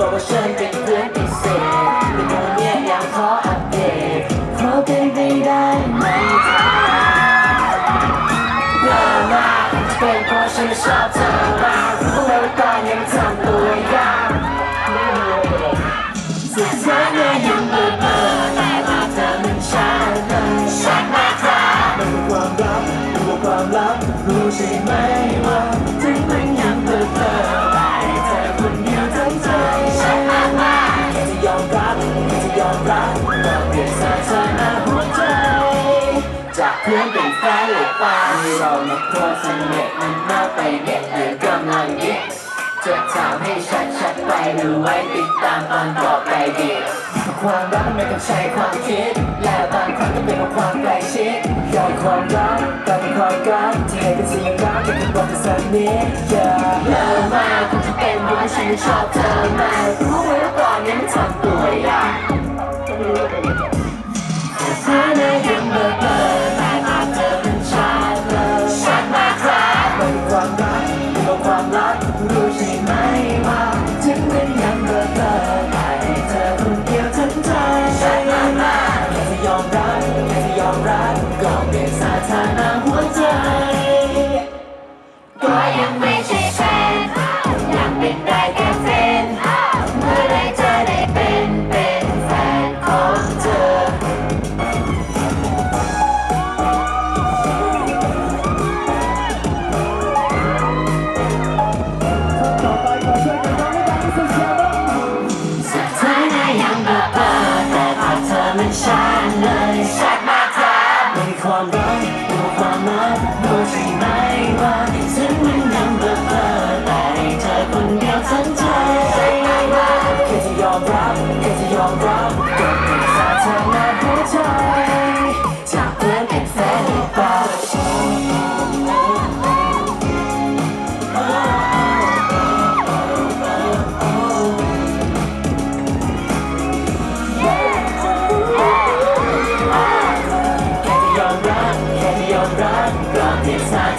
But we're shutting 对过是笑着吧，不会怪你们藏住。 เพื่อนเป็นฟ้หรือป้ามีเรานักโทษสนุกมันมาไปเน็ตหรือกำลังเย็ดจะทำให้ชัดชัดไปดูไว้ติดตามตอนต่อไปดีความรักไม่ต้องใช้ความคิด แล้วบางครั้งก็เป็นความใกล้ชิดย้อนความรักกลายเป็นความรักที่ให้เป็นสิ่งรักแต่คุณบอกจะสนิทเธอเรามากคุณจะเป็นเพราะฉันชอบเธอมากรู้ไหม ฉันเลยสักมาถามในความรักดูความลับดูใช่ไหมว่า this time.